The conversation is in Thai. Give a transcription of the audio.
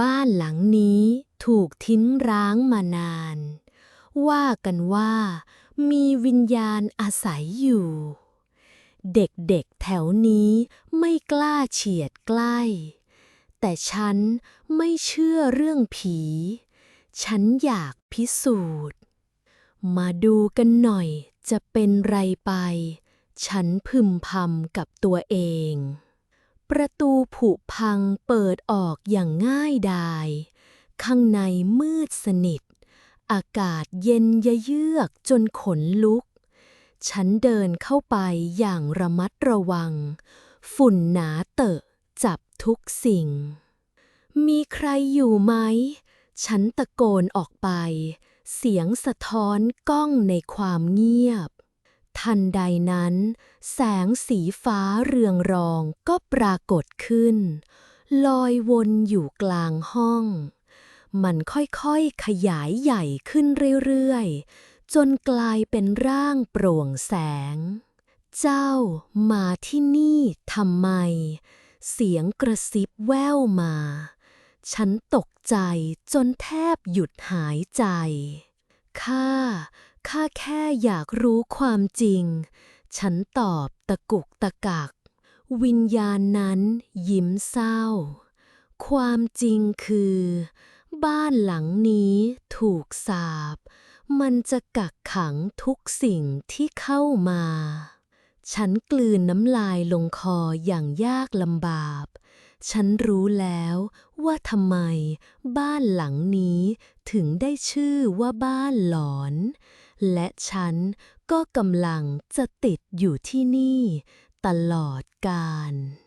บ้านหลังนี้ถูกทิ้งร้างมานาน ว่ากันว่ามีวิญญาณอาศัยอยู่ เด็กๆแถวนี้ไม่กล้าเฉียดใกล้ แต่ฉันไม่เชื่อเรื่องผี ฉันอยากพิสูจน์ มาดูกันหน่อยจะเป็นไรไป ฉันพึมพำกับตัวเอง ประตูผุพังเปิดออกอย่างง่ายดาย ข้างในมืดสนิท อากาศเย็นยะเยือกจนขนลุก ฉันเดินเข้าไปอย่างระมัดระวัง ฝุ่นหนาเตอะจับทุกสิ่ง มีใครอยู่ไหม ฉันตะโกนออกไป เสียงสะท้อนก้องในความเงียบ ทันใดนั้น แสงสีฟ้าเรืองรองก็ปรากฏขึ้น ลอยวนอยู่กลางห้อง มันค่อยๆขยายใหญ่ขึ้นเรื่อยๆ จนกลายเป็นร่างโปร่งแสง เจ้ามาที่นี่ทำไม เสียงกระซิบแว่วมา ฉันตกใจจนแทบหยุดหายใจ ข้า ข้าแค่อยากรู้ความจริง ฉันตอบตะกุกตะกัก วิญญาณนั้นยิ้มเศร้า ความจริงคือ บ้านหลังนี้ถูกสาปมันจะกักขังทุกสิ่งที่เข้ามา ฉันกลืนน้ำลายลงคออย่างยากลำบาก ฉันรู้แล้วว่าทำไมบ้านหลังนี้ถึงได้ชื่อว่าบ้านหลอน และฉันก็กำลังจะติดอยู่ที่นี่ตลอดกาล